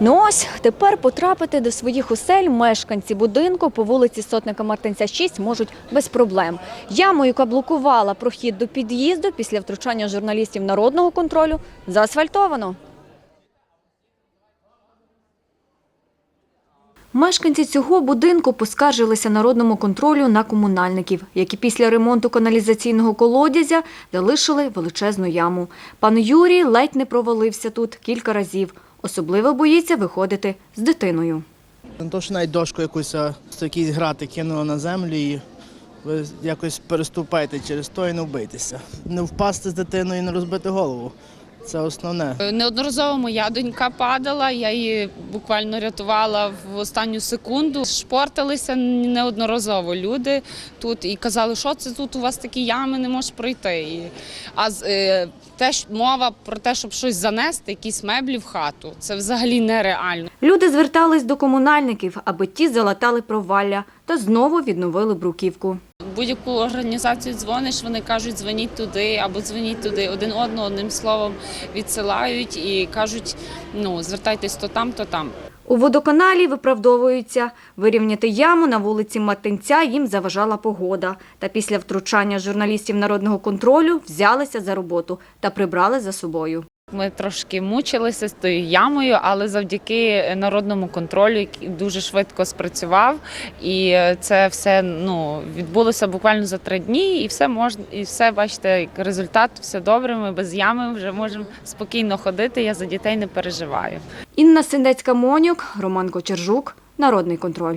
Ну ось тепер потрапити до своїх осель мешканці будинку по вулиці Сотника Мартинця 6 можуть без проблем. Яму, яка блокувала прохід до під'їзду після втручання журналістів народного контролю, заасфальтовано. Мешканці цього будинку поскаржилися народному контролю на комунальників, які після ремонту каналізаційного колодязя залишили величезну яму. Пан Юрій ледь не провалився тут кілька разів. Особливо боїться виходити з дитиною. Не то, що навіть дошку якусь якісь грати кинули на землю і ви якось переступаєте через то і не вбитися. Не впасти з дитиною і не розбити голову. Це основне. Неодноразово моя донька падала, я її буквально рятувала в останню секунду. Шпорталися неодноразово люди тут і казали, що це тут у вас такі ями, не можеш пройти. А з- е, мова про те, щоб щось занести, якісь меблі в хату, це взагалі нереально. Люди звертались до комунальників, аби ті залатали провалля та знову відновили бруківку. Будь-яку організацію дзвониш, вони кажуть, дзвоніть туди або дзвоніть туди. Один одного одним словом відсилають і кажуть, ну звертайтесь то там, то там. У водоканалі виправдовуються. Вирівняти яму на вулиці Мартинця їм заважала погода. Та після втручання журналістів народного контролю взялися за роботу та прибрали за собою. Ми трошки мучилися з тою ямою, але завдяки народному контролю, який дуже швидко спрацював, і це все ну відбулося буквально за три дні, і все можна, і все бачите, як результат, все добре. Ми без ями вже можемо спокійно ходити. Я за дітей не переживаю. Інна Синдецька-Монюк, Роман Кочержук, Народний контроль.